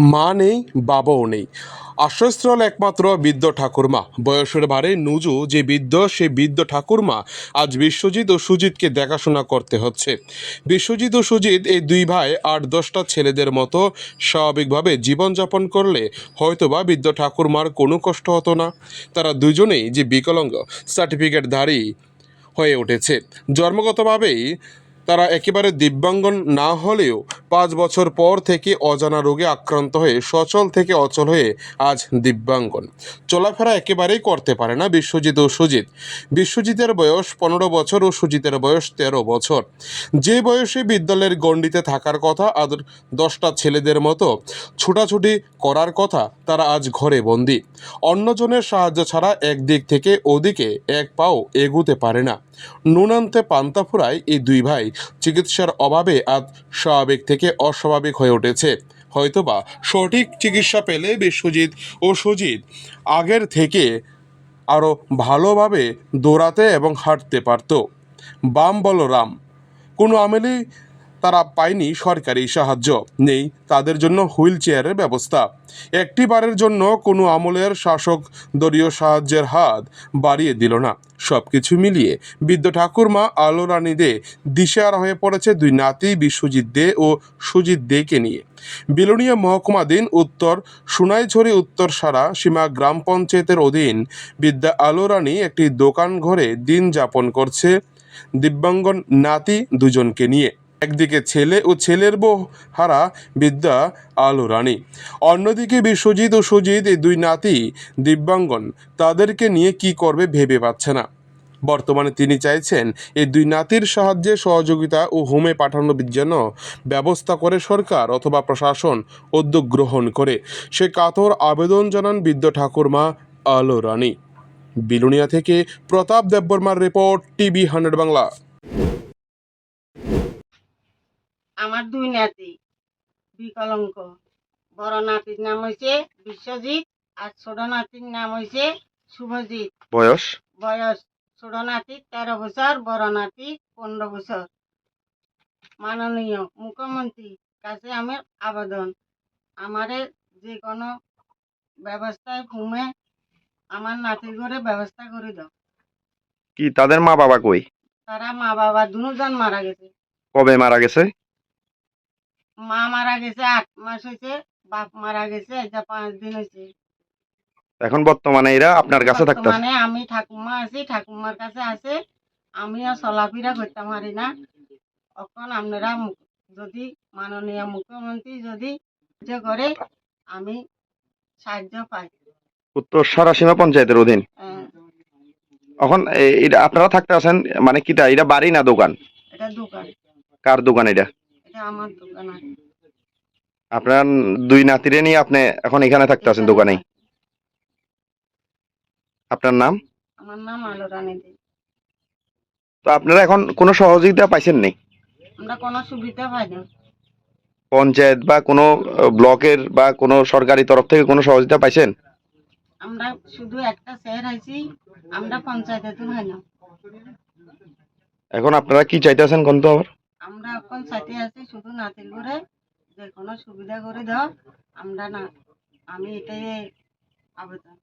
মা নেই, বাবাও নেই। আশ্রয়স্থল একমাত্র বৃদ্ধ ঠাকুরমা। বয়সের ভারে নুজু যে বৃদ্ধ, সে বৃদ্ধ ঠাকুরমা আজ বিশ্বজিৎ ও সুজিতকে দেখাশোনা করতে হচ্ছে। বিশ্বজিৎ ও সুজিত এই দুই ভাই আট দশটা ছেলেদের মতো স্বাভাবিকভাবে জীবনযাপন করলে হয়তোবা বৃদ্ধ ঠাকুরমার কোনো কষ্ট হতো না। তারা দুজনেই যে বিকলাঙ্গ সার্টিফিকেটধারী হয়ে উঠেছে। জন্মগতভাবেই তারা একেবারে দিব্যাঙ্গন না হলেও পাঁচ বছর পর থেকে অজানা রোগে আক্রান্ত হয়ে সচল থেকে অচল হয়ে আজ দিব্যাঙ্গন। চলাফেরা একেবারেই করতে পারে না বিশ্বজিৎ ও সুজিত। বিশ্বজিতের বয়স পনেরো বছর ও সুজিতের বয়স তেরো বছর। যে বয়সে বিদ্যালয়ের গণ্ডিতে থাকার কথা আর দশটা ছেলেদের মতো ছুটাছুটি করার কথা তারা আজ ঘরে বন্দি। অন্যজনের সাহায্য ছাড়া একদিক থেকে ওদিকে এক পাও এগুতে পারে না। নুনান্তে পান্তা ফুরায় এই দুই ভাই। চিকিৎসার অভাবে আজ স্বাভাবিক থেকে অস্বাভাবিক হয়ে উঠেছে। হয়তোবা সঠিক চিকিৎসা পেলে বিশ্বজিৎ ও সুজিত। আগের থেকে আরও ভালোভাবে দৌড়াতে এবং হাঁটতে পারত। বাম বলো রাম কোনো আমেলেই তারা পায়নি সরকারি সাহায্য। নেই, তাদের জন্য হুইল চেয়ারের ব্যবস্থা। একটি বারের জন্য কোনো আমলের শাসক দলীয় সাহায্যের হাত বাড়িয়ে দিল না। সব কিছু মিলিয়ে বৃদ্ধ ঠাকুরমা আলো রানী দে দিশেহারা হয়ে পড়েছে দুই নাতি বিশ্বজিৎ দে ও সুজিত দেকে নিয়ে। বিলোনিয়া মহকুমাধীন উত্তর সোনাইছড়ি উত্তর সারা সীমা গ্রাম পঞ্চায়েতের অধীন বিদ্যা আলো রানী একটি দোকান ঘরে দিন যাপন করছে। দিব্যাঙ্গন নাতি দুজনকে নিয়ে। একদিকে ছেলে ও ছেলের বউ, হারা বিদ্যা আলো রানী। অন্যদিকে বিশ্বজিৎ ও সুজিত এই দুই নাতি দিব্যাঙ্গন, তাদেরকে নিয়ে কি করবে ভেবে পাচ্ছে না। বর্তমানে তিনি চাইছেন এই দুই নাতির সাহায্যে সহযোগিতা ও হোমে পাঠানোর জন্য ব্যবস্থা করে সরকার অথবা প্রশাসন উদ্যোগ গ্রহণ করে। সে কাতর আবেদন জানান বৃদ্ধ ঠাকুরমা আলো রানী। বিলুনিয়া থেকে প্রতাপ দেববর্মার রিপোর্ট, টিভি হান্ড্রেড বাংলা। আমার দুই নাতি বিকলঙ্ক। বড় নাতির নাম হয়েছে বিশ্বজিৎ আর ছোট নাতির নাম হয়েছে শুভজিৎ। বয়স? বয়স ছোট নাতির তেরো বছর বড় নাতি পনেরো বছর। মাননীয় মুখ্যমন্ত্রীর কাছে আমার আবেদন। আমারে যে কোনো ব্যবস্থায় ঘুমে আমার নাতির ঘরে ব্যবস্থা করে দাও। কি তাদের মা বাবা কই? তারা মা বাবা দুজন মারা গেছে। কবে মারা গেছে? মা মারা গেছে আট মাস হয়েছে বাপ মারা গেছে এটা পাঁচ দিন হয়েছে। এখন বর্তমানে এরা আপনার কাছে থাকতেছে মানে আমি ঠাকুমা আছি ঠাকুমার কাছে আছে। আমিও চলাফেরা করতে পারি না। এখন আপনারা যদি মাননীয় মুখ্যমন্ত্রী যদি করে আমি সাহায্য পাই। উত্তর সারাসীমা পঞ্চায়েতের অধীন? আহ, এখন আপনারা থাকতে আছেন মানে কিটা এটা বাড়ি না দোকান? এটা দোকান। কার দোকান এটা? এটা আমার দোকান আছে আপনার দুই নাতিরে নিয়ে আপনি এখন এখানে থাকতে আছেন দোকানেই? আপনার নাম? আমার নাম আলো রানী দে। তো আপনারা এখন কোনো সহযোগিতা পাইছেন নি? আমরা কোনো সুবিধা পাই না পঞ্চায়েত বা কোনো ব্লকের বা কোনো সরকারি তরফ থেকে কোনো সহযোগিতা পাইছেন? আমরা শুধু একটা আছি আমরা পঞ্চায়েতে তো না এখন আপনারা কি চাইতেছেন কোন তো আবার? সাথে আছি, শুধু নাতির ঘরে। যে কোনো সুবিধা করে দাও, আমরা না, আমি এটাই আবেদন।